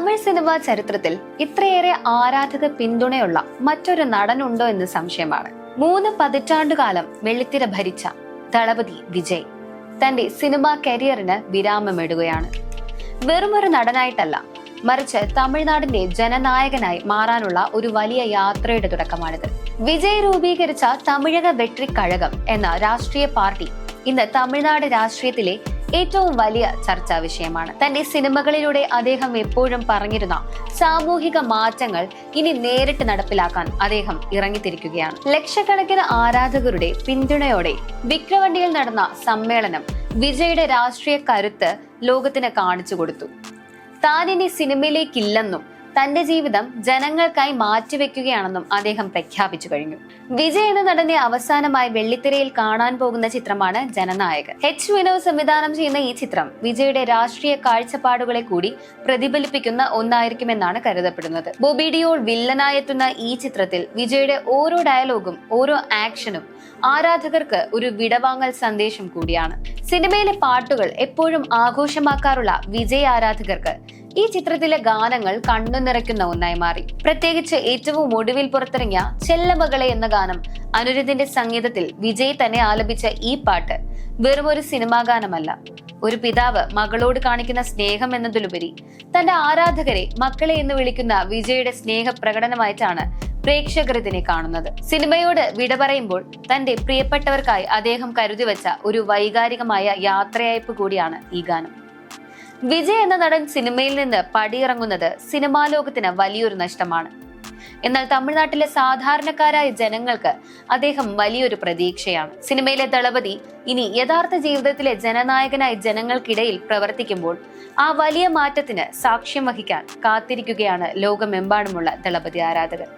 Tamil cinema ചരിത്രത്തിൽ ഇത്രയേറെ ആരാധക പിന്തുണയുള്ള മറ്റൊരു നടനുണ്ടോ എന്ന് സംശയമാണ്. മൂന്ന് പതിറ്റാണ്ടുകാലം വെള്ളിത്തിര ഭരിച്ച ദളപതി വിജയ് തന്റെ സിനിമാ കരിയറിന് വിരാമമിടുകയാണ്. വെറുമൊരു നടനായിട്ടല്ല മറിച്ച് തമിഴ്നാടിന്റെ ജനനായകനായി മാറാനുള്ള ഒരു വലിയ യാത്രയുടെ തുടക്കമാണിത്. വിജയ് രൂപീകരിച്ച തമിഴക വെട്രി കഴകം എന്ന രാഷ്ട്രീയ പാർട്ടി ഇന്ന് തമിഴ്നാട് രാഷ്ട്രീയത്തിലെ ഏറ്റവും വലിയ ചർച്ചാ വിഷയമാണ്. തന്റെ സിനിമകളിലൂടെ അദ്ദേഹം എപ്പോഴും പറഞ്ഞിരുന്ന സാമൂഹിക മാറ്റങ്ങൾ ഇനി നേരിട്ട് നടപ്പിലാക്കാൻ അദ്ദേഹം ഇറങ്ങിത്തിരിക്കുകയാണ്. ലക്ഷക്കണക്കിന് ആരാധകരുടെ പിന്തുണയോടെ വിക്രവണ്ടിയിൽ നടന്ന സമ്മേളനം വിജയുടെ രാഷ്ട്രീയ കരുത്ത് ലോകത്തിന് കാണിച്ചു കൊടുത്തു. താനിനി സിനിമയിലേക്കില്ലെന്നും തന്റെ ജീവിതം ജനങ്ങൾക്കായി മാറ്റിവെക്കുകയാണെന്നും അദ്ദേഹം പ്രഖ്യാപിച്ചു കഴിഞ്ഞു. വിജയ് എന്ന നടനെ അവസാനമായി വെള്ളിത്തിരയിൽ കാണാൻ പോകുന്ന ചിത്രമാണ് ജനനായകൻ. എച്ച് വിനോദ് സംവിധാനം ചെയ്യുന്ന ഈ ചിത്രം വിജയുടെ രാഷ്ട്രീയ കാഴ്ചപ്പാടുകളെ കൂടി പ്രതിഫലിപ്പിക്കുന്ന ഒന്നായിരിക്കുമെന്നാണ് കരുതപ്പെടുന്നത്. ബോബി ഡിയോൾ വില്ലനായെത്തുന്ന ഈ ചിത്രത്തിൽ വിജയുടെ ഓരോ ഡയലോഗും ഓരോ ആക്ഷനും ആരാധകർക്ക് ഒരു വിടവാങ്ങൽ സന്ദേശം കൂടിയാണ്. സിനിമയിലെ പാട്ടുകൾ എപ്പോഴും ആഘോഷമാക്കാറുള്ള വിജയ് ആരാധകർക്ക് ഈ ചിത്രത്തിലെ ഗാനങ്ങൾ കണ്ണു നിറയ്ക്കുന്ന ഒന്നായി മാറി. പ്രത്യേകിച്ച് ഏറ്റവും ഒടുവിൽ പുറത്തിറങ്ങിയ ചെല്ലമകളെ എന്ന ഗാനം അനുരുദ്ധിന്റെ സംഗീതത്തിൽ വിജയ് തന്നെ ആലപിച്ച ഈ പാട്ട് വെറും ഒരു സിനിമാ ഗാനമല്ല. ഒരു പിതാവ് മകളോട് കാണിക്കുന്ന സ്നേഹം എന്നതിലുപരി തന്റെ ആരാധകരെ മക്കളെ എന്ന് വിളിക്കുന്ന വിജയുടെ സ്നേഹ പ്രകടനമായിട്ടാണ് പ്രേക്ഷകർ ഇതിനെ കാണുന്നത്. സിനിമയോട് വിട പറയുമ്പോൾ തന്റെ പ്രിയപ്പെട്ടവർക്കായി അദ്ദേഹം കരുതി വെച്ച ഒരു വൈകാരികമായ യാത്രയയപ്പ് കൂടിയാണ് ഈ ഗാനം. വിജയ് എന്ന നടൻ സിനിമയിൽ നിന്ന് പടിയിറങ്ങുന്നത് സിനിമാ ലോകത്തിന് വലിയൊരു നഷ്ടമാണ്. എന്നാൽ തമിഴ്നാട്ടിലെ സാധാരണക്കാരായ ജനങ്ങൾക്ക് അദ്ദേഹം വലിയൊരു പ്രതീക്ഷയാണ്. സിനിമയിലെ ദളപതി ഇനി യഥാർത്ഥ ജീവിതത്തിലെ ജനനായകനായി ജനങ്ങൾക്കിടയിൽ പ്രവർത്തിക്കുമ്പോൾ ആ വലിയ മാറ്റത്തിന് സാക്ഷ്യം വഹിക്കാൻ കാത്തിരിക്കുകയാണ് ലോകമെമ്പാടുമുള്ള ദളപതി ആരാധകർ.